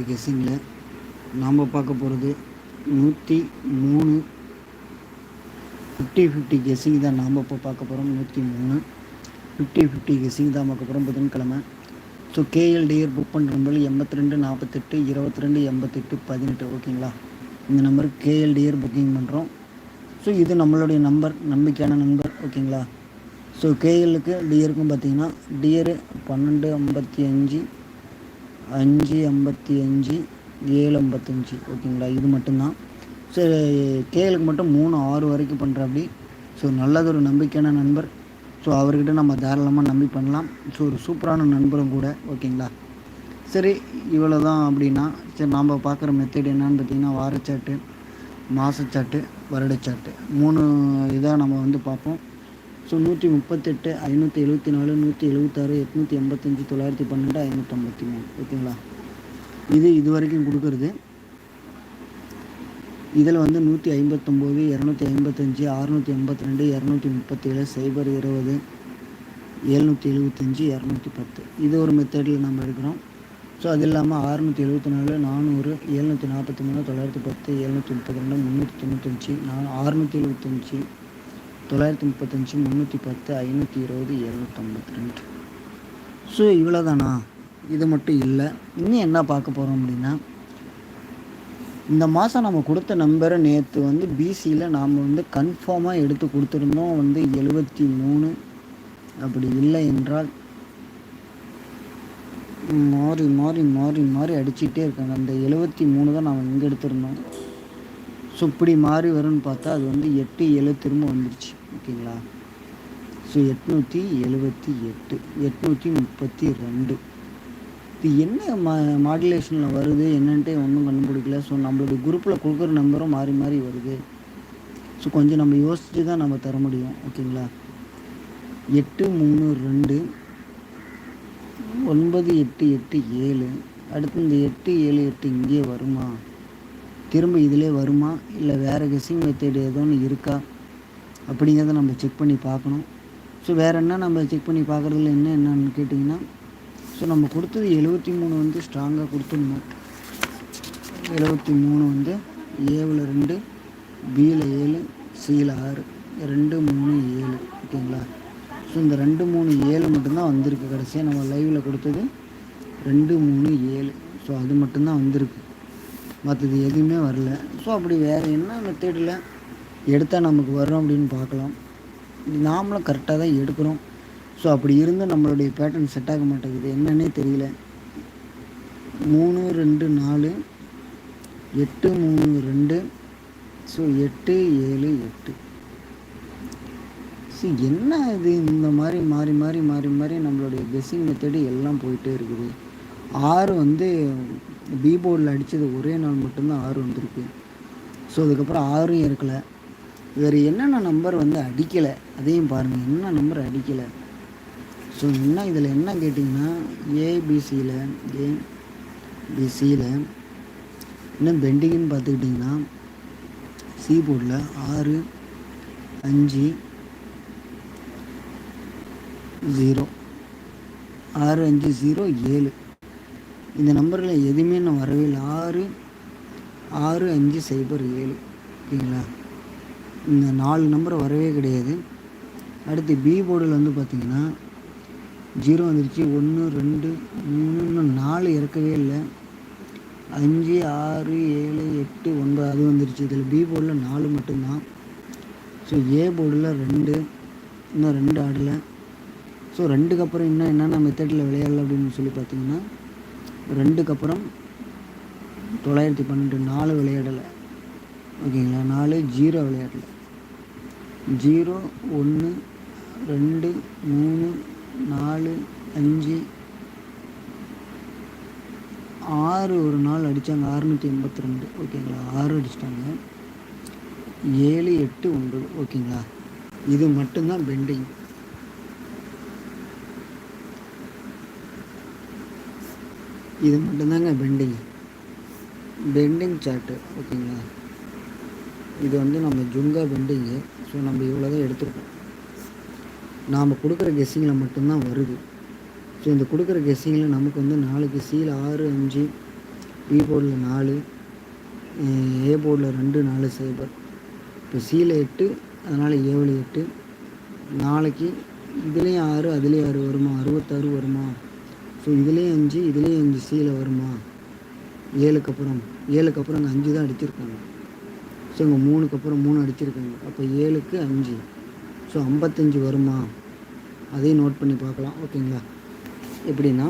Method கெஸ்ஸிங்கில் நாம் பார்க்க போகிறது நூற்றி மூணு. ஃபிஃப்டி ஃபிஃப்டி கெஸிங் தான் நாம் இப்போ பார்க்க போகிறோம் நூற்றி மூணு. ஃபிஃப்டி ஃபிஃப்டி கெஸிங் தான் பார்க்க போகிறோம் புதன்கிழமை. ஸோ கேஎல்டிஆர் புக் பண்ணுறவங்க எண்பத்தி ரெண்டு நாற்பத்தெட்டு இருபத்தி ரெண்டு எண்பத்தெட்டு பதினெட்டு. ஓகேங்களா இந்த நம்பருக்கு கேஎல்டிஆர் புக்கிங் பண்ணுறோம் ஸோ இது நம்மளுடைய நம்பர் நம்பிக்கையான நம்பர் ஓகேங்களா ஸோ கேஎல்லுக்கு டியருக்கும் பார்த்தீங்கன்னா டியரு பன்னெண்டு ஐம்பத்தி அஞ்சு அஞ்சு ஐம்பத்தி அஞ்சு ஏழு ஐம்பத்தஞ்சு ஓகேங்களா? இது மட்டும்தான். ஸோ கேஎலுக்கு மட்டும் மூணு ஆறு வரைக்கும் பண்ணுற அப்படி. ஸோ நல்லதொரு நம்பிக்கையான நண்பர். ஸோ அவர்கிட்ட நம்ம தாராளமாக நம்பி பண்ணலாம். ஸோ ஒரு சூப்பரான நண்பரும் கூட ஓகேங்களா? சரி இவ்வளோ தான் அப்படின்னா சரி நாம் பார்க்குற மெத்தட் என்னன்னு பார்த்தீங்கன்னா வாரச்சாட்டு மாதச்சாட்டு வருடச்சாட்டு மூணு இதாக நம்ம வந்து பார்ப்போம். ஸோ நூற்றி முப்பத்தெட்டு ஐநூற்றி எழுபத்தி நாலு நூற்றி எழுபத்தாறு எட்நூற்றி எண்பத்தஞ்சு தொள்ளாயிரத்தி பன்னெண்டு ஐநூற்றம்பத்தி மூணு. ஓகேங்களா? இது இது வரைக்கும் கொடுக்குறது. இதில் வந்து நூற்றி ஐம்பத்தொம்போது இரநூத்தி ஐம்பத்தஞ்சு அறுநூற்றி எண்பத்தி ரெண்டு இரநூத்தி முப்பத்தேழு சைபர் இருபது எழுநூற்றி எழுபத்தஞ்சி இரநூத்தி பத்து. இது ஒரு மெத்தடில் நம்ம எடுக்கிறோம். ஸோ அது இல்லாமல் அறுநூற்றி எழுபத்தி நாலு நானூறு எழுநூற்றி நாற்பத்தி மூணு தொள்ளாயிரத்தி பத்து எழுநூற்றி முப்பத்தி ரெண்டு முந்நூற்றி தொண்ணூத்தஞ்சு நான் அறுநூற்றி எழுபத்தஞ்சி தொள்ளாயிரத்தி முப்பத்தஞ்சு முந்நூற்றி பத்து ஐநூற்றி இருபது எழுநூற்றம்பத்தி ரெண்டு. ஸோ இவ்வளோ தானா இது மட்டும் இல்லை. இன்னும் என்ன பார்க்க போகிறோம் அப்படின்னா இந்த மாதம் நம்ம கொடுத்த நம்பரை நேற்று வந்து பிசியில் நாம் வந்து கன்ஃபார்மாக எடுத்து கொடுத்துருந்தோம். வந்து எழுபத்தி மூணு. அப்படி இல்லை என்றால் மாறி மாறி மாறி மாறி அடிச்சிட்டே இருக்காங்க. அந்த எழுபத்தி மூணு தான் நாம் இங்கே எடுத்திருந்தோம். ஸோ இப்படி மாறி வரும்னு பார்த்தா அது வந்து எட்டு ஏழு திரும்ப வந்துடுச்சு ஓகேங்களா? ஸோ எட்நூற்றி எழுபத்தி எட்டு எட்நூற்றி முப்பத்தி ரெண்டு. இது என்ன மா மாடுலேஷனில் வருது? என்னன்ட்டு ஒன்றும் கண்டுபிடிக்கல. ஸோ நம்மளுடைய குரூப்பில் கொடுக்குற நம்பரும் மாறி மாறி வருது. ஸோ கொஞ்சம் நம்ம யோசித்து தான் நம்ம தர முடியும். ஓகேங்களா? எட்டு மூணு ரெண்டு ஒன்பது எட்டு எட்டு ஏழு. அடுத்து இந்த எட்டு ஏழு எட்டு இங்கேயே வருமா? திரும்ப இதிலே வருமா? இல்லை வேறு கெஸிங் மெத்தேடு ஏதோ ஒன்று இருக்கா? அப்படிங்கிறத நம்ம செக் பண்ணி பார்க்கணும். ஸோ வேறு என்ன நம்ம செக் பண்ணி பார்க்குறதுல என்ன என்னன்னு கேட்டிங்கன்னா ஸோ நம்ம கொடுத்தது எழுபத்தி மூணு வந்து ஸ்ட்ராங்காக கொடுத்துருந்தோம் எழுபத்தி மூணு வந்து ஏவில் ரெண்டு பியில் ஏழு சியில் ஆறு. ரெண்டு மூணு ஏழு. ஓகேங்களா? ஸோ இந்த ரெண்டு மூணு ஏழு மட்டும்தான் வந்திருக்கு. கடைசியாக நம்ம லைவில் கொடுத்தது ரெண்டு மூணு ஏழு. ஸோ அது மட்டும்தான் வந்திருக்கு. மற்றது எதுவுமே வரல. ஸோ அப்படி வேறு என்ன மெத்தேடில் எடுத்தால் நமக்கு வரும் அப்படின்னு பார்க்கலாம். நாமளும் கரெக்டாக தான் எடுக்கிறோம். ஸோ அப்படி இருந்து நம்மளுடைய பேட்டர்ன் செட் ஆக மாட்டேங்குது. என்னன்னே தெரியல. மூணு ரெண்டு நாலு எட்டு மூணு ரெண்டு. ஸோ எட்டு ஏழு எட்டு. ஸோ என்ன இது? இந்த மாதிரி மாறி மாறி மாறி மாறி நம்மளுடைய கெஸ்ஸிங் மெத்தடு எல்லாம் போயிட்டே இருக்குது. ஆறு வந்து பீபோர்டில் அடித்தது ஒரே நாள் மட்டும்தான் ஆறு வந்திருக்கு. ஸோ அதுக்கப்புறம் ஆறும் இருக்கலை. வேறு என்னென்ன நம்பர் வந்து அடிக்கலை அதையும் பாருங்கள் என்ன நம்பர் அடிக்கலை. ஸோ என்ன இதில் என்ன கேட்டிங்கன்னா ஏபிசியில் ஏபிசியில் இன்னும் பெண்டிங்னு பார்த்துக்கிட்டிங்கன்னா சி போர்டில் ஆறு அஞ்சு ஜீரோ ஆறு அஞ்சு ஜீரோ ஏழு. இந்த நம்பரில் எதுவுமே நான் வரவே இல்லை. ஆறு ஆறு அஞ்சு சைபர் ஏழு. ஓகேங்களா? இந்த நாலு நம்பர் வரவே கிடையாது. அடுத்து பி போர்டில் வந்து பார்த்திங்கன்னா ஜீரோ வந்துருச்சு. ஒன்று ரெண்டு மூணு இன்னும் நாலு இறக்கவே இல்லை. அஞ்சு ஆறு ஏழு எட்டு ஒன்பது அது வந்துருச்சு. இதில் பி போர்டில் நாலு மட்டும்தான். ஸோ ஏ போர்டில் ரெண்டு இன்னும் ரெண்டு ஆடலை. ஸோ ரெண்டுக்கு அப்புறம் இன்னும் என்னென்ன மெத்தடில் விளையாடலாம் அப்படின்னு சொல்லி பார்த்தீங்கன்னா ரெண்டுக்கு அப்புறம் தொள்ளாயிரத்தி பன்னெண்டு நாலு விளையாடலை. ஓகேங்களா? நாலு ஜீரோ விளையாட்டில். ஜீரோ ஒன்று ரெண்டு மூணு நாலு அஞ்சு ஆறு ஒரு நாள் அடித்தாங்க அறுநூற்றி எண்பத்தி ரெண்டு ஓகேங்களா? ஆறு அடிச்சிட்டாங்க. ஏழு எட்டு ஒன்பது. ஓகேங்களா? இது மட்டும்தான் பெண்டிங். இது மட்டும்தாங்க பெண்டிங். Bending chart. ஓகேங்களா? இது வந்து நம்ம ஜுங்கா பெண்டிங்கு ஸோ நம்ம இவ்வளோ தான் எடுத்துருக்கோம். நாம் கொடுக்குற கெஸ்ஸிங்கில் மட்டும்தான் வருது. ஸோ இந்த கொடுக்குற கெஸ்ஸிங்கில் நமக்கு வந்து நாளைக்கு சீல் ஆறு அஞ்சு பி போர்டில் நாலு ஏ போர்டில் ரெண்டு நாலு சைபர். இப்போ சியில் எட்டு அதனால் ஏவில் எட்டு. நாளைக்கு இதுலேயும் ஆறு அதுலேயும் ஆறு வருமா? அறுபத்தாறு வருமா? ஸோ இதுலேயும் அஞ்சு இதுலேயும் அஞ்சு சியில் வருமா? ஏழுக்கு அப்புறம். ஏழுக்கு அப்புறம் அங்கே அஞ்சு தான் அடிச்சிருக்காங்க. ஸோ இங்கே மூணுக்கு அப்புறம் மூணு அடிச்சிருக்காங்க. அப்போ ஏழுக்கு அஞ்சு. ஸோ ஐம்பத்தஞ்சு வருமா? அதையும் நோட் பண்ணி பார்க்கலாம். ஓகேங்களா எப்படின்னா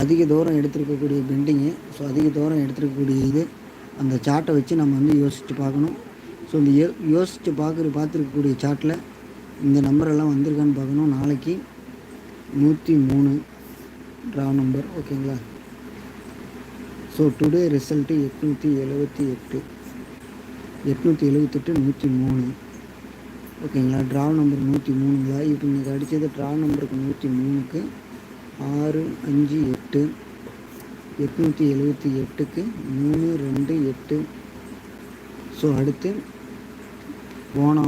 அதிக தூரம் எடுத்திருக்கக்கூடிய பெண்டிங்கு ஸோ அதிக தூரம் எடுத்திருக்கக்கூடிய இது அந்த சார்ட்டை வச்சு நம்ம வந்து யோசித்து பார்க்கணும். ஸோ இந்த யோ யோசித்து பார்க்குற பார்த்துருக்கக்கூடிய சார்ட்டில் இந்த நம்பரெல்லாம் வந்திருக்கான்னு பார்க்கணும். நாளைக்கு நூற்றி மூணு ட்ரா நம்பர் ஓகேங்களா ஸோ டுடே ரிசல்ட்டு எட்நூற்றி எழுபத்தி எட்டு. எட்நூற்றி எழுபத்தெட்டு நூற்றி மூணு. ஓகேங்களா ட்ரா நம்பர் நூற்றி மூணுங்களா இப்போ இன்றைக்கி அடித்தது ட்ரா நம்பருக்கு நூற்றி மூணுக்கு ஆறு அஞ்சு எட்டு. எட்நூற்றி எழுபத்தி எட்டுக்கு மூணு ரெண்டு எட்டு. ஸோ அடுத்து போன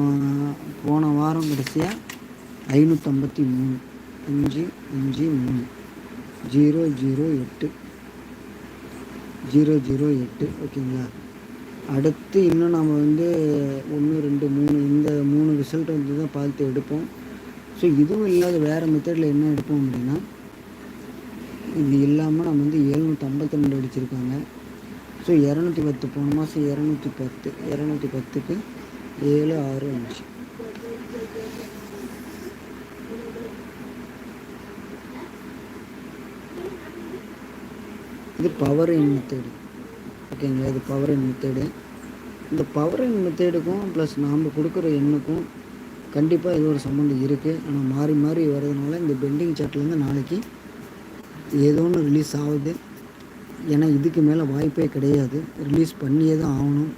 போன வாரம் கடைசியாக ஐநூற்றம்பத்தி மூணு. அஞ்சு அஞ்சு மூணு. ஜீரோ ஜீரோ எட்டு. ஜீரோ ஜீரோ எட்டு ஓகேங்களா? அடுத்து இன்னும் நாம் வந்து ஒன்று ரெண்டு மூணு இந்த மூணு ரிசல்ட் வந்து தான் பார்த்து எடுப்போம். ஸோ இதுவும் இல்லாத வேறு மெத்தடில் என்ன எடுப்போம் அப்படின்னா இது இல்லாமல் நம்ம வந்து எழுநூற்றி ஐம்பத்தி ரெண்டு அடிச்சிருக்காங்க. ஸோ இரநூத்தி பத்து போன மாதம் இரநூத்தி பத்து இரநூத்தி பத்துக்கு ஏழு ஆறு அஞ்சு. இது பவர் இன் மெத்தேடு ஓகேங்களா இது பவர் இன் மெத்தேடு இந்த பவர் இன் மெத்தேடுக்கும் ப்ளஸ் நாம் கொடுக்குற எண்ணுக்கும் கண்டிப்பாக இது ஒரு சம்மந்தம் இருக்குது ஆனால் மாறி மாறி வர்றதுனால இந்த பெண்டிங் சார்ட்லேருந்து நாளைக்கு ஏதோ ஒன்று ரிலீஸ் ஆகுது. ஏன்னா இதுக்கு மேலே வாய்ப்பே கிடையாது. ரிலீஸ் பண்ணியே தான் ஆகணும்.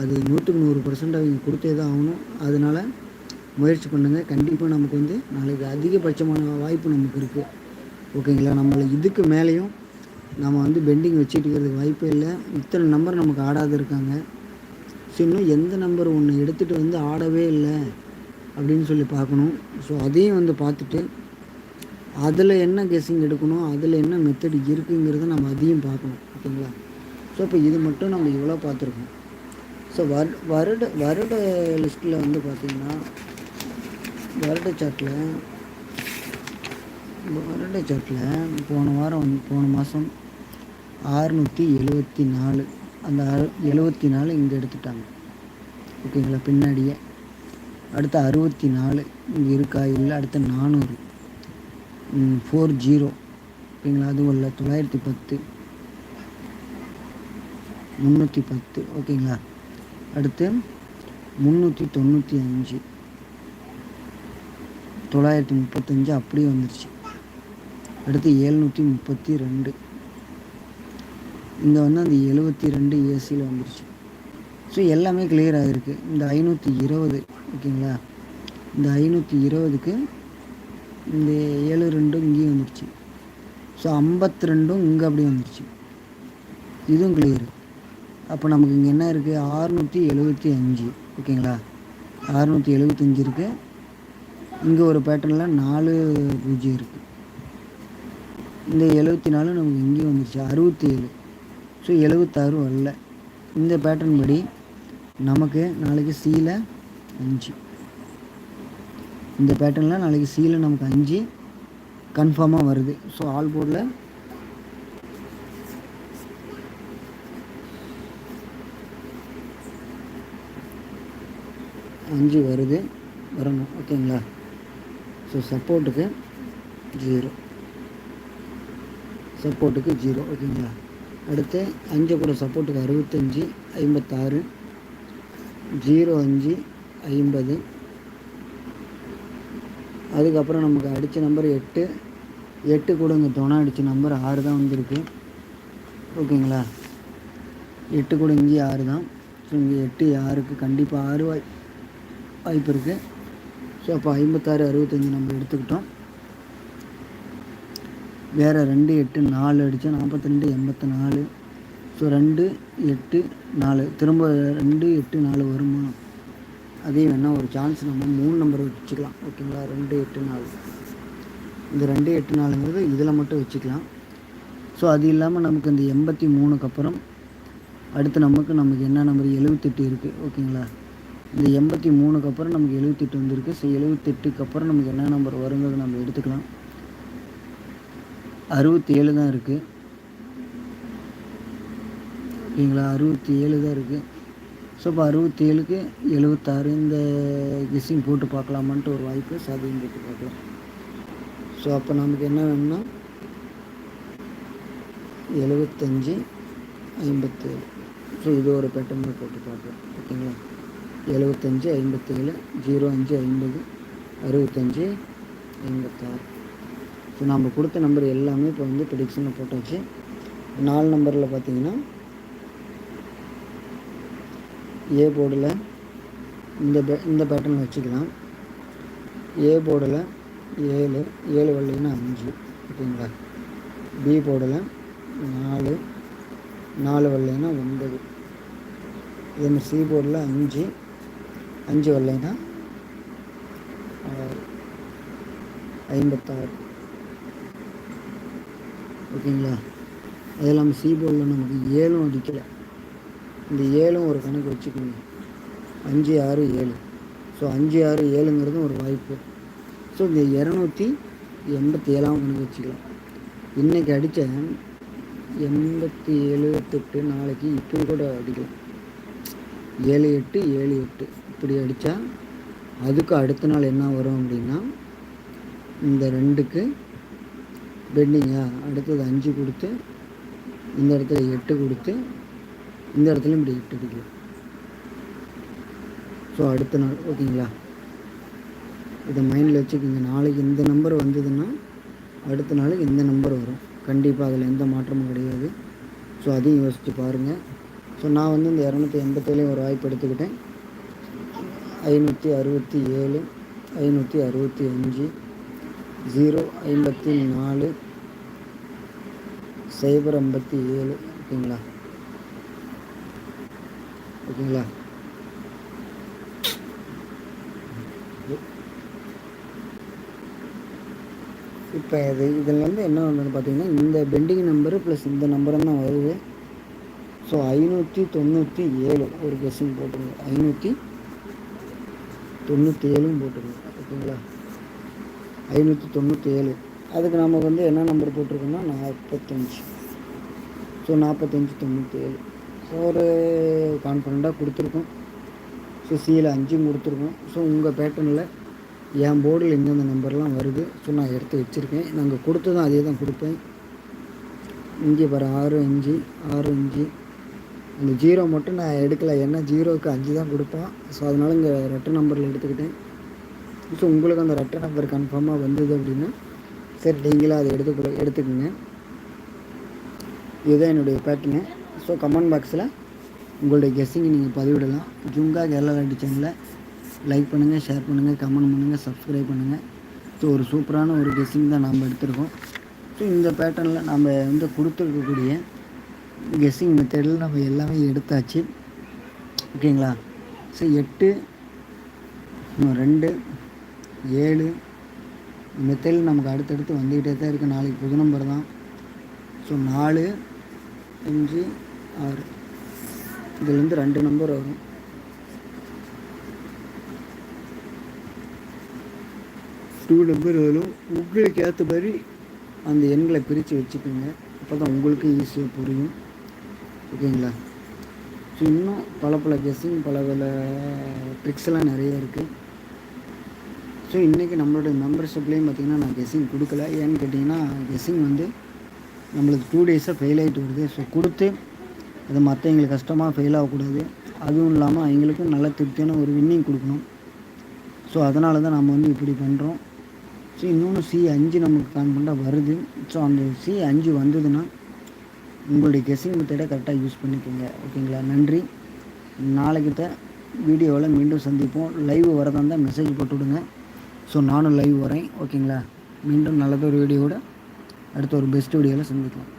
அது நூற்றுக்கு நூறு பர்சன்ட் அவங்க கொடுத்தே தான் ஆகணும். அதனால் முயற்சி பண்ணுங்கள் கண்டிப்பாக நமக்கு வந்து நாளைக்கு அதிகபட்சமான வாய்ப்பு நமக்கு இருக்குது ஓகேங்களா நம்மளை இதுக்கு மேலேயும் நம்ம வந்து பெண்டிங் வச்சுட்டு இருக்கிறதுக்கு வாய்ப்பே இல்லை. இத்தனை நம்பர் நமக்கு ஆடாது இருக்காங்க. ஸோ இன்னும் எந்த நம்பர் ஒன்று எடுத்துகிட்டு வந்து ஆடவே இல்லை அப்படின்னு சொல்லி பார்க்கணும். ஸோ அதையும் வந்து பார்த்துட்டு அதில் என்ன கெஸ்ஸிங் எடுக்கணும் அதில் என்ன மெத்தட் இருக்குங்கிறத நம்ம அதையும் பார்க்கணும். ஓகேங்களா? ஸோ இப்போ இது மட்டும் நம்ம இவ்வளோ பார்த்துருக்கோம். ஸோ வரு வருட வருட லிஸ்ட்டில் வந்து பார்த்திங்கன்னா வருட சாட்டில் வருட சாட்டில் போன வாரம் வந்து போன மாதம் ஆறுநூற்றி எழுபத்தி நாலு. அந்த எழுபத்தி நாலு இங்கே எடுத்துட்டாங்க. ஓகேங்களா? பின்னாடியே. அடுத்து அறுபத்தி நாலு இங்கே இருக்கா? இல்லை அடுத்த நானூறு. ஃபோர் ஜீரோ ஓகேங்களா? அதுவும் இல்லை தொள்ளாயிரத்தி பத்து. முந்நூற்றி பத்து. ஓகேங்களா? அடுத்து முந்நூற்றி தொண்ணூற்றி அஞ்சு. தொள்ளாயிரத்தி முப்பத்தஞ்சு அப்படியே வந்துருச்சு. அடுத்து ஏழ்நூற்றி முப்பத்தி ரெண்டு. இங்கே வந்து அந்த எழுபத்தி ரெண்டு ஏசியில் வந்துருச்சு. ஸோ எல்லாமே கிளியர் ஆகிருக்கு இந்த ஐநூற்றி இருபது ஓகேங்களா? இந்த ஐநூற்றி இருபதுக்கு இந்த ஏழு ரெண்டும் இங்கேயும் வந்துடுச்சு ஸோ ஐம்பத்தி ரெண்டும் இங்கே அப்படியே வந்துடுச்சு இதுவும் கிளியர் அப்போ நமக்கு இங்கே என்ன இருக்குது ஆறுநூற்றி எழுபத்தி அஞ்சு ஓகேங்களா? அறுநூற்றி எழுபத்தஞ்சு இருக்குது இங்கே ஒரு பேட்டர்னில் நாலு பூஜ்ஜியம் இருக்குது இந்த எழுபத்தி நாலு நமக்கு இங்கேயும் வந்துடுச்சு அறுபத்தி ஏழு ஸோ எழுபத்தாறு வரல இந்த பேட்டர்ன் படி நமக்கு நாளைக்கு சீல அஞ்சு. இந்த பேட்டர்னில் நாளைக்கு சீல நமக்கு அஞ்சு கன்ஃபார்மாக வருது. ஸோ ஆல் போர்டில் அஞ்சு வருது. வரணும். ஓகேங்களா ஸோ சப்போர்ட்டுக்கு ஜீரோ சப்போர்ட்டுக்கு ஜீரோ ஓகேங்களா அடுத்து அஞ்சு கூட சப்போர்ட்டுக்கு அறுபத்தஞ்சி ஐம்பத்தாறு ஜீரோ அஞ்சு ஐம்பது. அதுக்கப்புறம் நமக்கு அடித்த நம்பர் எட்டு. எட்டு கூட இங்கே துணை அடித்த நம்பர் ஆறு தான் வந்திருக்கு. ஓகேங்களா? எட்டு கூட இங்கே ஆறு தான். ஸோ இங்கே எட்டு ஆறுக்கு கண்டிப்பாக ஆறு வாய் வாய்ப்பு இருக்குது ஸோ அப்போ ஐம்பத்தாறு அறுபத்தஞ்சி நம்ம எடுத்துக்கிட்டோம். வேறு ரெண்டு எட்டு நாலு அடித்தா நாற்பத்தி ரெண்டு எண்பத்தி நாலு ஸோ ரெண்டு எட்டு நாலு. திரும்ப ரெண்டு எட்டு நாலு வருமா? அதே வேணால் ஒரு சான்ஸ் நம்ம மூணு நம்பர் வச்சுக்கலாம். ஓகேங்களா? ரெண்டு எட்டு நாலு. இந்த ரெண்டு எட்டு நாலுங்கிறது இதில் மட்டும் வச்சுக்கலாம். ஸோ அது இல்லாமல் நமக்கு இந்த எண்பத்தி மூணுக்கு அப்புறம் அடுத்து நமக்கு நமக்கு என்ன நம்பர் எழுபத்தெட்டு இருக்குது ஓகேங்களா? இந்த எண்பத்தி மூணுக்கு அப்புறம் நமக்கு எழுபத்தெட்டு வந்திருக்கு. ஸோ எழுபத்தெட்டுக்கு அப்புறம் நமக்கு என்ன நம்பர் வருங்கிறது நம்ம எடுத்துக்கலாம். அறுபத்தி ஏழு தான் இருக்குது ஓகேங்களா அறுபத்தி ஏழு தான் இருக்குது ஸோ இப்போ அறுபத்தி ஏழுக்கு எழுபத்தாறு இந்த கிஸ்ஸிங் போட்டு பார்க்கலாமான்ட்டு ஒரு வாய்ப்பு சாதியம் போட்டு பார்க்கலாம். ஸோ அப்போ நமக்கு என்ன வேணும்னா எழுபத்தஞ்சி ஐம்பத்தேழு. ஸோ இது ஒரு பேட்டர்னில் போட்டு பார்க்கலாம். ஓகேங்களா? எழுபத்தஞ்சி ஐம்பத்தேழு ஜீரோ அஞ்சு ஐம்பது அறுபத்தஞ்சி ஐம்பத்தாறு. ஸோ நம்ம கொடுத்த நம்பர் எல்லாமே இப்போ வந்து ப்ரிடிக்ஷனில் போட்டாச்சு. நாலு நம்பரில் பார்த்தீங்கன்னா ஏ போர்டில் இந்த பே இந்த பேட்டர்ன் வச்சுக்கலாம். ஏ போர்டில் ஏழு ஏழு வரலைன்னா அஞ்சு ஓகேங்களா? பி போர்டில் நாலு நாலு வரலைன்னா ஒன்பது. இதேமாதிரி சி போர்டில் அஞ்சு அஞ்சு வள்ளைன்னா ஐம்பத்தாறு. ஓகேங்களா? அது இல்லாமல் சி நமக்கு ஏழும் அடிக்கலை. இந்த ஏழும் ஒரு கணக்கு வச்சுக்கோங்க. அஞ்சு ஆறு ஏழு. ஸோ அஞ்சு ஆறு ஏழுங்கிறதும் ஒரு வாய்ப்பு. ஸோ இந்த இரநூத்தி எண்பத்தி ஏழாம் கணக்கு வச்சுக்கலாம். இன்றைக்கி அடித்த எண்பத்தி ஏழு எட்டு நாளைக்கு இப்படி கூட அடிக்கலாம். ஏழு எட்டு ஏழு எட்டு. இப்படி அடித்தா அதுக்கு அடுத்த நாள் என்ன வரும் அப்படின்னா இந்த ரெண்டுக்கு பெண்டிங்கா அடுத்தது அஞ்சு கொடுத்து இந்த இடத்துல எட்டு கொடுத்து இந்த இடத்துல இப்படி எட்டு அடிக்கலாம் ஸோ அடுத்த நாள் ஓகேங்களா? இதை மைண்டில் வச்சுக்கோங்க. நாளைக்கு இந்த நம்பர் வந்ததுன்னா அடுத்த நாளைக்கு இந்த நம்பர் வரும். கண்டிப்பாக அதில் எந்த மாற்றமும் கிடையாது. ஸோ அதையும் யோசித்து பாருங்கள் ஸோ நான் வந்து இந்த இரநூத்தி எண்பத்தேழையும் ஒரு வாய்ப்பு எடுத்துக்கிட்டேன். ஐநூற்றி அறுபத்தி ஏழு ஐநூற்றி அறுபத்தி அஞ்சு ஜீரோ ஐம்பத்தி நாலு சைபர் ஐம்பத்தி ஏழு ஓகேங்களா? ஓகேங்களா? இப்போ இது இதில் வந்து என்ன வந்தது பார்த்தீங்கன்னா இந்த பெண்டிங் நம்பரு ப்ளஸ் இந்த நம்பரும் தான் வருது. ஸோ ஐநூற்றி தொண்ணூற்றி ஏழு ஒரு கெஸ்ஸிங் போட்டுருங்க. ஐநூற்றி தொண்ணூற்றி ஏழும் போட்டுருங்க ஓகேங்களா? ஐநூற்றி தொண்ணூற்றி ஏழு. அதுக்கு நம்ம வந்து என்ன நம்பர் போட்டிருக்கோம்னா நாற்பத்தஞ்சு ஸோ நாற்பத்தஞ்சு தொண்ணூற்றி ஏழு. ஸோ ஒரு கான்ஃபிடண்ட்டாக கொடுத்துருக்கோம். ஸோ சியில் அஞ்சும் கொடுத்துருக்கோம். ஸோ உங்கள் பேட்டர்னில் என் போர்டில் இந்தந்த நம்பர்லாம் வருது. ஸோ நான் எடுத்து வச்சுருக்கேன். நாங்கள் கொடுத்ததும் அதே தான் கொடுப்பேன். இங்கே பாரு ஆறு அஞ்சு ஆறு அஞ்சு. அந்த ஜீரோ மட்டும் நான் எடுக்கலை. ஏன்னா ஜீரோவுக்கு அஞ்சு தான் கொடுப்பேன். ஸோ அதனால் இங்கே ரெட்டர் நம்பரில் எடுத்துக்கிட்டேன். ஸோ உங்களுக்கு அந்த ரெட்டை நம்பர் கன்ஃபார்மாக வந்தது அப்படின்னா சரி நீங்களும் அதை எடுத்து எடுத்துக்கோங்க. இதுதான் என்னுடைய பேக்கிங்க ஸோ கமெண்ட் பாக்ஸில் உங்களுடைய கெஸ்ஸிங்கை நீங்கள் பதிவிடலாம். ஜுங்கா கேரளா லாண்டி சேனலில் லைக் பண்ணுங்கள் ஷேர் பண்ணுங்கள் கமெண்ட் பண்ணுங்கள் சப்ஸ்கிரைப் பண்ணுங்கள் ஸோ ஒரு சூப்பரான ஒரு கெஸ்ஸிங் தான் நாம் எடுத்திருக்கோம். ஸோ இந்த பேட்டர்னில் நம்ம வந்து கொடுத்துருக்கக்கூடிய கெஸ்ஸிங் மெத்தடில் நம்ம எல்லாமே எடுத்தாச்சு. ஓகேங்களா ஸோ எட்டு ரெண்டு ஏழு. மெத்தில் நமக்கு அடுத்தடுத்து வந்துக்கிட்டே தான் இருக்குது நாளைக்கு புது நம்பர் தான். ஸோ நாலு அஞ்சு ஆறு. இதுலேருந்து ரெண்டு நம்பர் வரும். டூ நம்பர் வரும். உங்களுக்கு ஏற்ற மாதிரி அந்த எண்களை பிரித்து வச்சுக்கோங்க. அப்போ தான் உங்களுக்கு ஈஸியாக புரியும். ஓகேங்களா? ஸோ இன்னும் பல பல கெஸ்ஸிங் பல பல ட்ரிக்ஸ்லாம் நிறைய இருக்குது ஸோ இன்றைக்கி நம்மளோட மெம்பர்ஷிப்லேயும் பார்த்திங்கன்னா நான் கெஸ்ஸிங் கொடுக்கல. ஏன்னு கேட்டிங்கன்னா கெஸ்ஸிங் வந்து நம்மளுக்கு டூ டேஸாக ஃபெயில் ஆகிட்டு வருது. ஸோ கொடுத்து அது மற்றவங்களுக்கு கஷ்டமாக ஃபெயில் ஆகக்கூடாது. அதுவும் இல்லாமல் அவங்களுக்கும் நல்ல திருப்தியான ஒரு வின்னிங் கொடுக்கணும். ஸோ அதனால தான் நம்ம வந்து இப்படி பண்ணுறோம் ஸோ இன்னொன்று சி அஞ்சு நமக்கு கான்ஃபிடண்ட்டாக வருது. ஸோ அந்த சி அஞ்சு வந்ததுன்னா உங்களுடைய கெஸ்ஸிங் மெத்தடை கரெக்டாக யூஸ் பண்ணிக்கோங்க. ஓகேங்களா? நன்றி. நாளைக்கிட்ட வீடியோவில் மீண்டும் சந்திப்போம். லைவ் வரதா இருந்தால் மெசேஜ் போட்டு விடுங்க. ஸோ நானும் லைவ் வரேன். ஓகேங்களா மீண்டும் நல்லதொரு வீடியோவோட அடுத்த ஒரு பெஸ்ட் வீடியோவில் சந்திக்கலாம்.